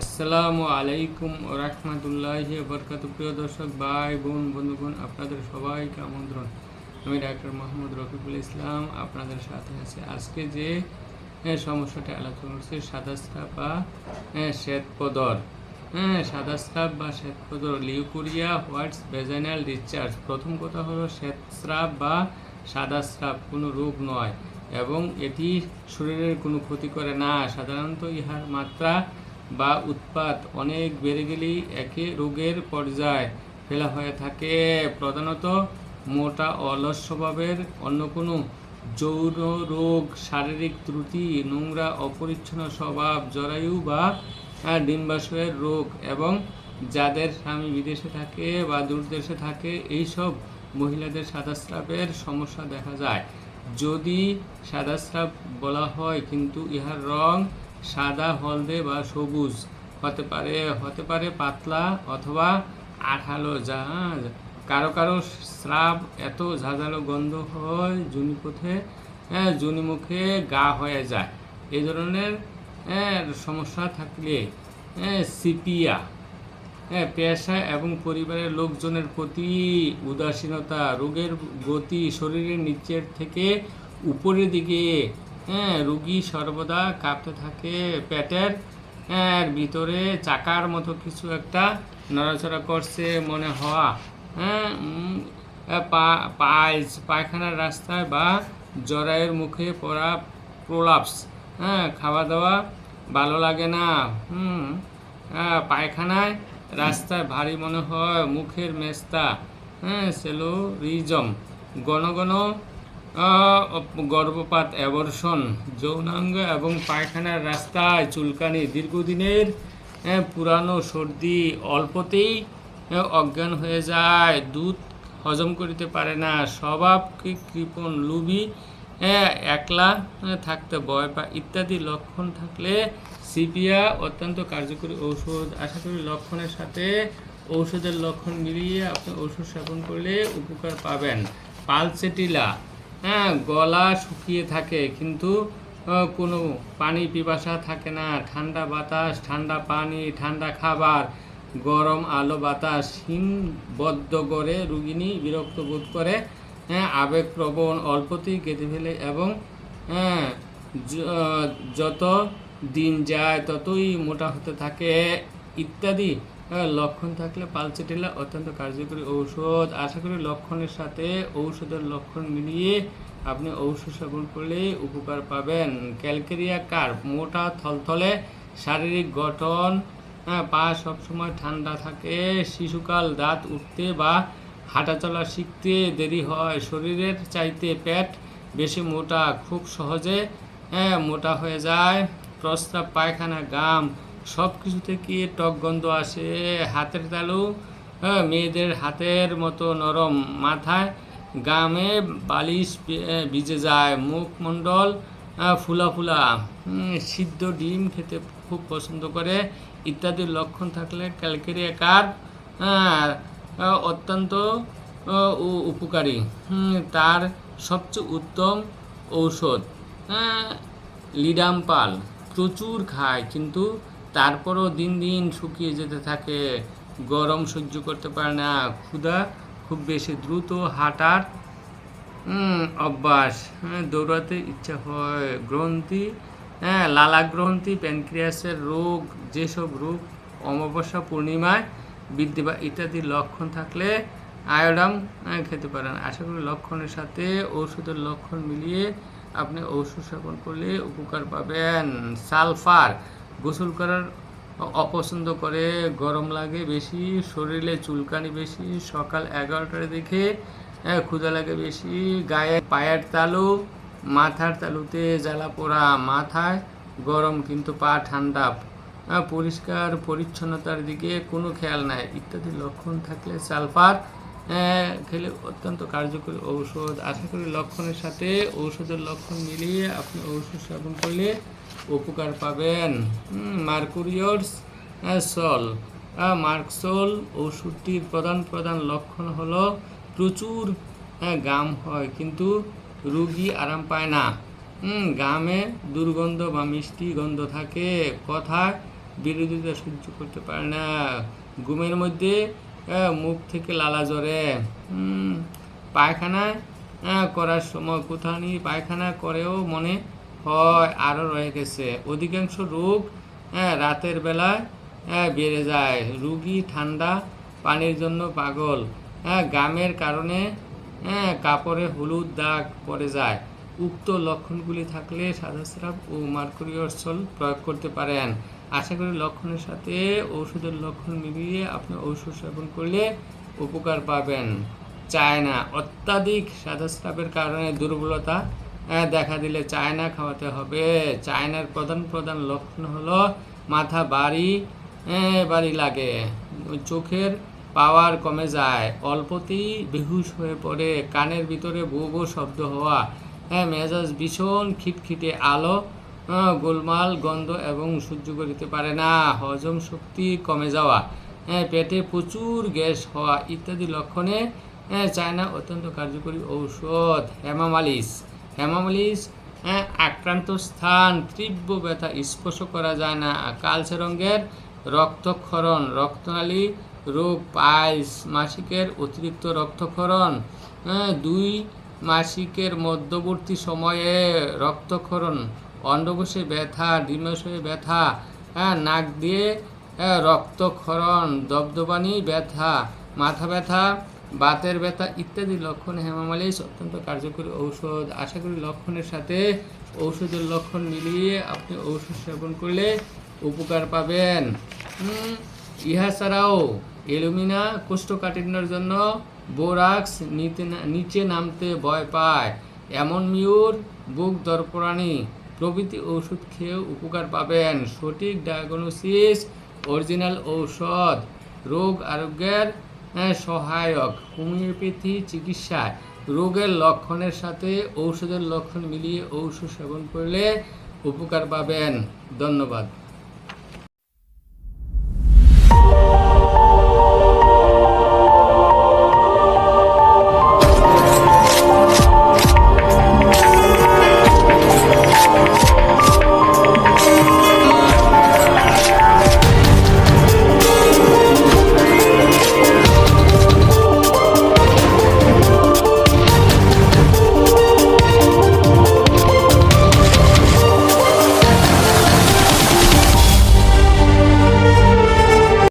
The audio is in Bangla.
আসসালামু আলাইকুম রহমতুল্লাহ বরকাত প্রিয় দর্শক, ভাই, বোন, বন্ধুগণ, আপনাদের সবাইকে আমন্ত্রণ। আমি ডাক্তার মোহাম্মদ রফিকুল ইসলাম, আপনাদের সাথে আছি। আজকে যে সমস্যাটা আলোচনা করছি সাদা স্রাব বা শ্বেতপদর। হ্যাঁ সাদা স্রাব বা শ্বেতপদর, লিউকুরিয়া, হোয়াইটস ভেজাইনাল ডিসচার্জ। প্রথম কথা হলো শ্বেতস্রাব বা সাদা স্রাব কোনো রোগ নয় এবং এটি শরীরের কোনো ক্ষতি করে না। সাধারণত ইহার মাত্রা বা উৎপাত অনেক বেড়ে গেলেই একে রোগের পর্যায়ে ফেলা হয়ে থাকে। প্রধানত মোটা অলস স্বভাবের অন্য কোনো যৌন রোগ, শারীরিক ত্রুটি, নোংরা অপরিচ্ছন্ন স্বভাব, জরায়ু বা ডিম্বাশয়ের রোগ এবং যাদের স্বামী বিদেশে থাকে বা দূর দেশে থাকে, এইসব মহিলাদের সাদাস্রাবের সমস্যা দেখা যায়। যদি সাদাস্রাব বলা হয়, কিন্তু ইহার রং সাদা হলদে বা সবুজ। হতে পারে হতে পারে পাতলা অথবা আঠালো। জাহাজ। কারও কারও স্রাব এত ঝাঁঝালো গন্ধ হয় জুনিপথে হ্যাঁ জুনিমুখে গা হয়ে যায়। এই ধরনের হ্যাঁ, সমস্যা থাকলে হ্যাঁ, সিপিয়া হ্যাঁ পেশা এবং পরিবারের লোকজনের প্রতি উদাসীনতা রোগের গতি শরীরের নিচের থেকে উপরের দিকে হ্যাঁ রুগী সর্বদা কাঁপতে থাকে পেটের। হ্যাঁ ভিতরে চাকার মতো কিছু একটা নড়াচড়া করছে মনে হওয়া। হ্যাঁ উম, আহ, পা পাইলস পায়খানার রাস্তায় বা জরায়ের মুখে পড়া প্রলাপস। হ্যাঁ খাওয়া দাওয়া ভালো লাগে না। হুম পায়খানায় রাস্তায় ভারী মনে হয় মুখের মেস্তা। হ্যাঁ সেলোরিজম। ঘন ঘন গর্ভপাত অ্যাবর্ষণ যৌনাঙ্গ এবং পায়খানার রাস্তায় চুলকানি দীর্ঘদিনের পুরানো সর্দি অল্পতেই অজ্ঞান হয়ে যায়, দুধ হজম করিতে পারে না, স্বভাব কৃপণ, লুবি একলা থাকতে ভয় বা ইত্যাদি লক্ষণ থাকলে সিপিয়া অত্যন্ত কার্যকরী ঔষধ। আশা করি লক্ষণের সাথে ঔষধের লক্ষণ মিলিয়ে আপনি ওষুধ সেবন করলে উপকার পাবেন। পালসেটিলা হ্যাঁ গলা শুকিয়ে থাকে, কিন্তু কোনো পানি পিপাসা থাকে না। ঠান্ডা বাতাস, ঠান্ডা পানি, ঠান্ডা খাবার, গরম আলো বাতাস, হিমবদ্ধ করে রুগিনী বিরক্ত বোধ করে হ্যাঁ আবেগপ্রবণ, অল্পতেই কেটে ফেলে এবং হ্যাঁ যত দিন যায় ততই মোটা হতে থাকে, ইত্যাদি। লক্ষণ থাকলে পালচেটিলা অত্যন্ত কার্যকরী ঔষধ। আশা করি লক্ষণের সাথে ঔষধের লক্ষণ মিলিয়ে আপনি ঔষধ সেবন করলে উপকার পাবেন। ক্যালকেরিয়া কার্প, মোটা, থলথলে, শারীরিক গঠন হ্যাঁ পা সবসময় ঠান্ডা থাকে, শিশুকাল দাঁত উঠতে বা হাঁটাচলা শিখতে দেরি হয়, শরীরের চাইতে পেট বেশি মোটা, খুব সহজে হ্যাঁ মোটা হয়ে যায়। প্রস্রাব, পায়খানা, গাম সব কিছু থেকে টক গন্ধ আসে, হাতের তালু হ্যাঁ মেয়েদের হাতের মতো নরম মাথায়, গামে বালিশ ভিজে যায় মুখমণ্ডল ফুলা ফুলা। সিদ্ধ ডিম খেতে খুব পছন্দ করে ইত্যাদি লক্ষণ থাকলে ক্যালকেরিয়া কার অত্যন্ত উপকারী। তার সবচেয়ে উত্তম ঔষধ লিডাম পাল। প্রচুর খায়, কিন্তু তারপরও দিন দিন শুকিয়ে যেতে থাকে গরম সহ্য করতে পারে না ক্ষুধা খুব বেশি দ্রুত হাঁটার অভ্যাস হ্যাঁ, দৌড়াতে ইচ্ছা হয় গ্রন্থি হ্যাঁ লালা গ্রন্থি প্যানক্রিয়াসের রোগ যেসব রোগ অমাবস্যা পূর্ণিমায় বৃদ্ধি বা ইত্যাদি লক্ষণ থাকলে আয়োডাম হ্যাঁ, খেতে পারেন। আশা করি লক্ষণের সাথে ওষুধের লক্ষণ মিলিয়ে আপনি ওষুধ সেবন করলে উপকার পাবেন। সালফার গোসল করার অপছন্দ করে গরম লাগে বেশি শরীরে চুলকানি বেশি সকাল এগারোটার দিকে হ্যাঁ, ক্ষুধা লাগে বেশি গায়ে পায়ের তালু মাথার তালুতে জ্বালা পোড়া মাথায় গরম কিন্তু পা ঠান্ডা পরিষ্কার পরিচ্ছন্নতার দিকে কোনো খেয়াল নাই। ইত্যাদি লক্ষণ থাকলে সালফার খেলে অত্যন্ত কার্যকরী ঔষধ। আশা করি লক্ষণের সাথে ঔষধের লক্ষণ মিলিয়ে আপনি ঔষধ সেবন করলে উপকার পাবেন। মার্কুরিয়র্স সল। মার্কসোল ওষুধটির প্রধান প্রধান লক্ষণ হলো প্রচুর হ্যাঁ, গাম হয় কিন্তু রুগী আরাম পায় না। গামে দুর্গন্ধ বা মিষ্টি গন্ধ থাকে। কথায় বিরোধিতা সহ্য করতে পারে না। ঘুমের মধ্যে মুখ থেকে লালা হুম, পায়খানা করার সময় কোথাও নিয়ে পায়খানা করেও মনে হয় আরও রয়ে গেছে। অধিকাংশ রোগ রাতের বেলায় বেড়ে যায়। রুগী ঠান্ডা পানির জন্য পাগল। গামের কারণে কাপড়ে হলুদ দাগ পড়ে যায়। উক্ত লক্ষণগুলি থাকলে সাদাস্রাব ও মার্কুরিয়সল প্রয়োগ করতে পারেন। আশা করি লক্ষণের সাথে ওষুধের লক্ষণ মিলিয়ে আপনি ঔষধ সেবন করলে উপকার পাবেন। চায় না অত্যাধিক সাদাস্রাবের কারণে দুর্বলতা দেখা দিলে চায়না খাওয়াতে হবে। চায়নার প্রধান প্রধান লক্ষণ হলো মাথা বাড়ি বাড়ি লাগে। চোখের পাওয়ার কমে যায়, অল্পতেই বেহুশ হয়ে পড়ে, কানের ভিতরে বো বো শব্দ হওয়া হ্যাঁ মেজাজ ভীষণ খিটখিটে, আলো গোলমাল, গন্ধ এবং সহ্য করিতে পারে না। হজম শক্তি কমে যাওয়া। হ্যাঁ পেটে প্রচুর গ্যাস হওয়া ইত্যাদি লক্ষণে হ্যাঁ চায়না অত্যন্ত কার্যকরী ঔষধ। হেমামালিশ হেমামালিশ হ্যাঁ আক্রান্ত স্থান। তীব্র ব্যথা স্পর্শ করা যায় না। কালচে রঙের রক্তক্ষরণ। রক্তনালী রোগ পাইলস মাসিকের অতিরিক্ত রক্তক্ষরণ। দুই মাসিকের মধ্যবর্তী সময়ে রক্তক্ষরণ। অন্ডকোষে ব্যথা ডিম্বাশয়ে ব্যথা হ্যাঁ নাক দিয়ে হ্যাঁ, রক্তক্ষরণ দবদবানি ব্যথা মাথা ব্যথা বাতের ব্যথা ইত্যাদি লক্ষণ হেমামালিশ অত্যন্ত কার্যকরী ঔষধ। আশা করি লক্ষণের সাথে ঔষধের লক্ষণ মিলিয়ে আপনি ঔষধ সেবন করলে উপকার পাবেন। ইহা ছাড়াও এলুমিনা কোষ্ঠকাঠিন্যের জন্য বোরাক্স নিচে নামতে ভয় পায়। এমন মিউর বুক দরপরানি প্রভৃতি ওষুধ খেয়েও উপকার পাবেন। সঠিক ডায়াগনোসিস অরিজিনাল ঔষধ রোগ আরোগ্যের হ্যাঁ, সহায়ক। হোমিওপ্যাথি চিকিৎসা রোগের লক্ষণের সাথে ঔষধের লক্ষণ মিলিয়ে ঔষধ সেবন করলে উপকার পাবেন। ধন্যবাদ।